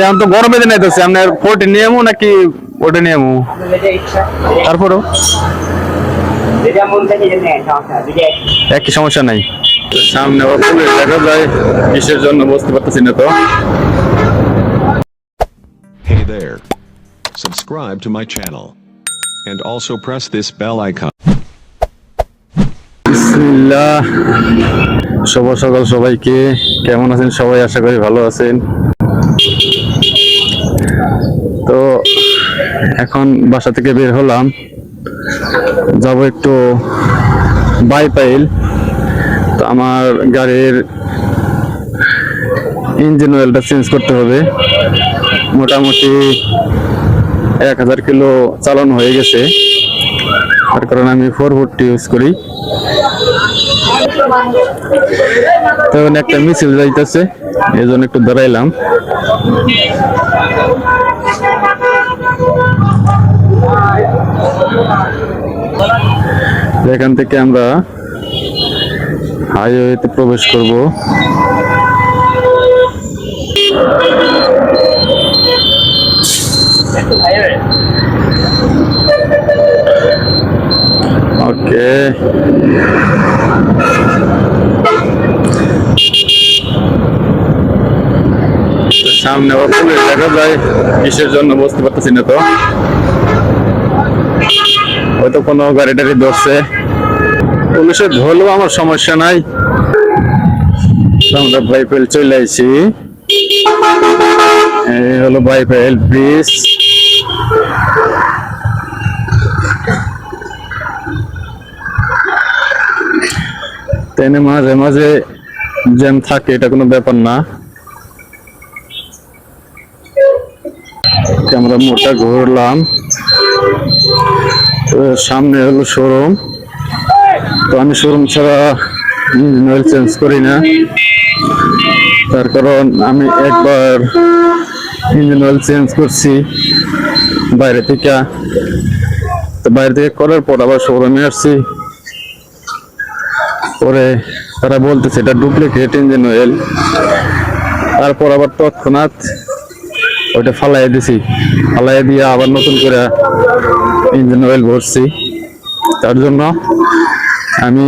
এখন তো গরমে দিন আইতেছে আপনার ফোর্টি নিয়মু নাকি ওটা নিয়মু তারপরেও। একই সমস্যা নাই সামনে দেখা যায় কিসের জন্য বুঝতে পারতেছি না তো Hey there. Subscribe to my channel. And also press this bell icon. বিসমিল্লাহ শুভ সকাল সবাইকে কেমন আছেন সবাই আশা করি ভালো আছেন তো এখন বাসা থেকে বের হলাম। যাব একটু বাইপাইল। তো আমার গাড়ির ইঞ্জিন অয়েলটা চেঞ্জ করতে হবে। মোটামুটি এক হাজার কিলো চালানো হয়ে গেছে। তার কারণে আমি ফোর ফোরটি ইউজ করি। তখন একটা মিছিল যাইতেছে, এই জন্য একটু দাঁড়াইলাম। এখান থেকে আমরা হাইওয়েতে প্রবেশ করব। ওকে। সামনে দেখা যায়, কিসের জন্য বুঝতে পারতেছি না তো। হয়তো কোনো গাড়ি টাড়ি ধরছে। পুলিশে ধরলেও আমার সমস্যা নাই। আমরা বাইপেল চলে আইছি। এই হলো বাইপেল ব্রিজ। ট্রেনে মাঝে মাঝে জ্যাম থাকে, এটা কোনো ব্যাপার না। আমরা মোটা ঘুরলাম। সামনে হলো শোরুম। তো আমি শোরুম ছাড়া ইঞ্জিন অয়েল চেঞ্জ করি না। তার কারণ আমি একবার ইঞ্জিন অয়েল চেঞ্জ করছি বাইরে থেকে। তো বাইরে থেকে করার পর আবার শোরুমে আসছি। পরে তারা বলতেছে, এটা ডুপ্লিকেট ইঞ্জিন অয়েল। তারপর আবার তৎক্ষণাৎ ওইটা ফালাই দিছি। ফালাই দিয়ে আবার নতুন করে ইঞ্জিন অয়েল ভরছি। তার জন্য আমি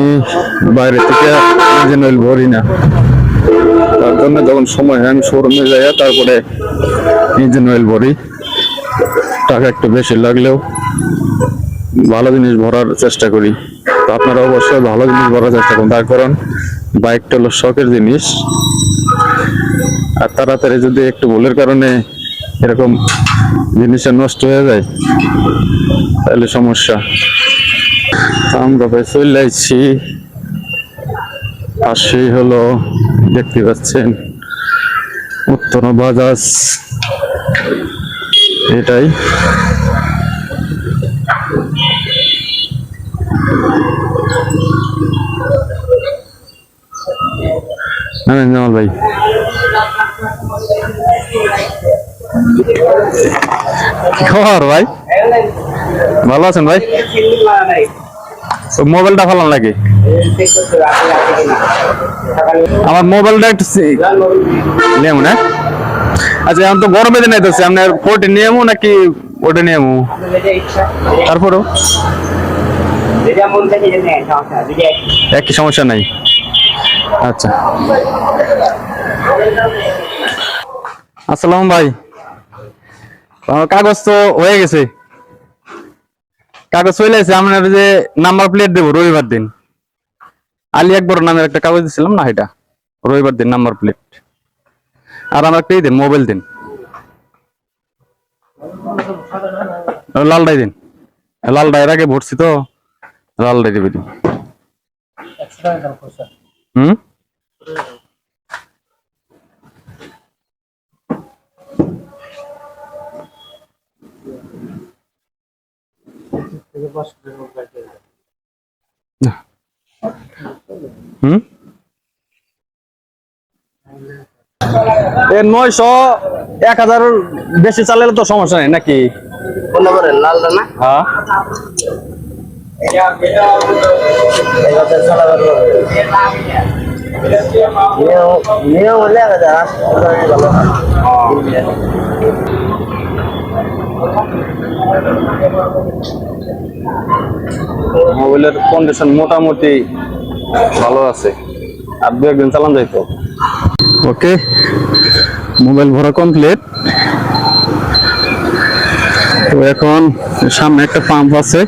বাইরে থেকে ইঞ্জিন অয়েল ভরি না। তার জন্য যখন সময় হয়, আমি শোরুমে যাই তারপরে ইঞ্জিন অয়েল ভরি। টাকা একটু বেশি লাগলেও ভালো জিনিস ভরার চেষ্টা করি। তো আপনারা অবশ্যই ভালো জিনিস ভরার চেষ্টা করুন। তার কারণ বাইকটা হলো শখের জিনিস। আর তাড়াতাড়ি যদি একটু ভুলের কারণে এরকম জিনিসটা নষ্ট হয়ে যায়, তাহলে সমস্যা। আমরা ভাই চলে আর সেই হলো, দেখতে পাচ্ছেন, উত্তর বাজাজ। এটাই। জামাল ভাই। কি খবর ভাই? ভালো আছেন ভাই? মোবাইলটা ভালো লাগে আমার মোবাইলটা একটু নিয়ম না? আচ্ছা এখন তো গরমে দিন আইতেছে, আপনার ফোর্টি নিয়মু নাকি ওটা নিয়মু যেটা ইচ্ছা। তারপরেও। একই সমস্যা নাই। আচ্ছা। আসসালাম ভাই। কাগজ তো হয়ে গেছে। কাগজ চলে এসে আপনার যে নাম্বার প্লেট দেবো রবিবার দিন। আলী একবার নামের একটা কাগজ দিছিলাম না এটা? রবিবার দিন নাম্বার প্লেট আর আমার একটা দিন মোবাইল দিন। লালটাই দিন। লালটাই এর আগে ভরছি তো লালটাই দেবে হুম? হুম নয়শো এক হাজার বেশি চালালে তো সমস্যা নেই নাকি? হ্যাঁ। নিয়ম মোবাইলের কন্ডিশন মোটামুটি ভালো আছে। আর দু একদিন চালান যাইতো। ওকে, মোবাইল ভরা কমপ্লিট তো এখন সামনে একটা পাম্প আছে,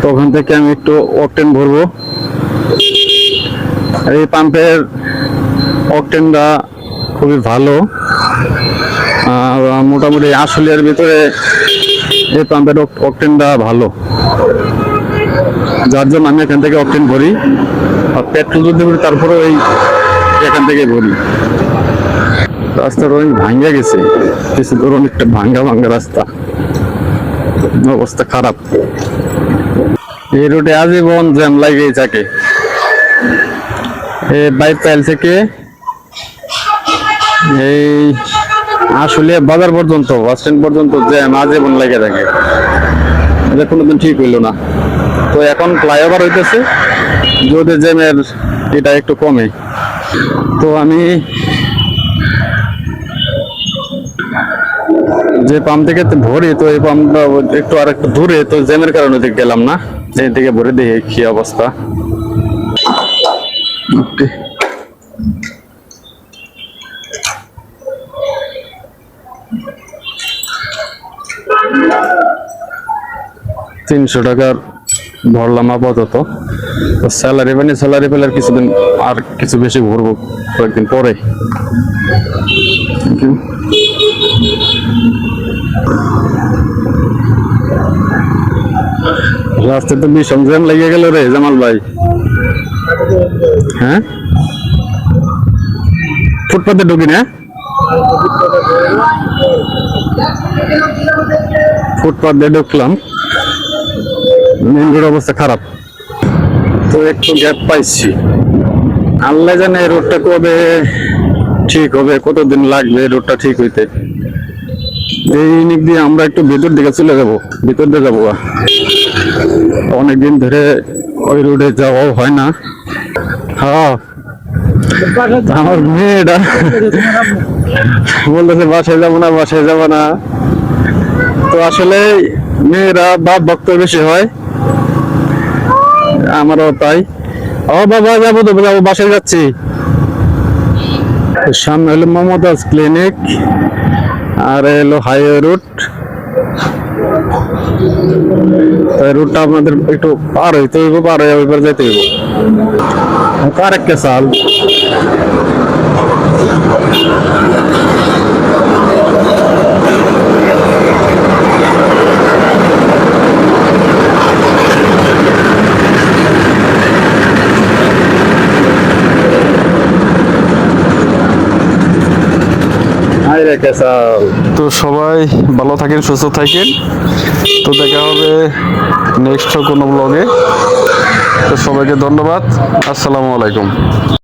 তো ওখান থেকে আমি একটু অকটেন ভরবো। আর এই পাম্পের অকটেনটা খুবই ভালো। আর মোটামুটি আশুলিয়ার ভিতরে এই পাম্পের অকটেনটা ভালো, যার জন্য আমি এখান থেকে অকটেন ভরি আর পেট্রোল যদি ভরি তারপরে ওই এখান থেকে ভরি। রাস্তার অনেক ভাঙ্গা গেছে, কিছু দূর অনেকটা ভাঙ্গা ভাঙ্গা রাস্তা। অবস্থা খারাপ। এই রুটে আজীবন জ্যাম লাগিয়ে থাকে। এই বাইক পাইল থেকে এই আসলে বাজার পর্যন্ত বাস স্ট্যান্ড পর্যন্ত জ্যাম আজীবন লেগে থাকে, এটা কোনোদিন ঠিক হইল না। তো এখন ফ্লাইওভার হইতেছে, যদি জ্যামের এটা একটু কমে। তো আমি যে পাম্প থেকে ভরি, তো এই পাম্পটা একটু আর একটু দূরে, তো জ্যামের কারণে ওদিকে গেলাম না। এই থেকে ভরে দেখি কি অবস্থা। ওকে তিনশো টাকার ভরলাম আপাতত। তো স্যালারি মানে স্যালারি পেলে আর কিছুদিন আর কিছু বেশি ভরবো কয়েকদিন পরে। Thank you. রাস্তায় তো ভীষণ জ্যাম লেগে গেল রে জামাল ভাই। হ্যাঁ? ফুটপাতে ঢুকি না? ফুটপাত দিয়ে ঢুকলাম। মেন রোড অবস্থা খারাপ। তো একটু গ্যাপ পাইছি। আল্লাহ জানে রোডটা কবে ঠিক হবে, কতদিন লাগবে রোডটা ঠিক হইতে। এই দিক দিয়ে আমরা একটু ভিতর দিকে চলে যাব, ভিতর দিয়ে যাব অনেকদিন ধরে ওই রোডে যাওয়াও হয় না। হ্যাঁ আমার মেয়েটা বলতেছে, বাসায় যাব না, বাসায় যাব না। তো আসলে মেয়েরা বাপ ভক্ত বেশি হয়। আমারও তাই। ও বাবা, যাব তো, যাব, বাসায় যাচ্ছি। সামনে হলো মমতাজ ক্লিনিক, আর এলো হাইওয়ে রুট। রুটটা আপনাদের একটু পার হইতে হইব, পার হয়ে ওইবার যেতে হইব। কার একটা সাল তো সবাই ভালো থাকেন, সুস্থ থাকেন। তো দেখা হবে নেক্সট কোনো ব্লগে তো সবাইকে ধন্যবাদ। আসসালামু আলাইকুম।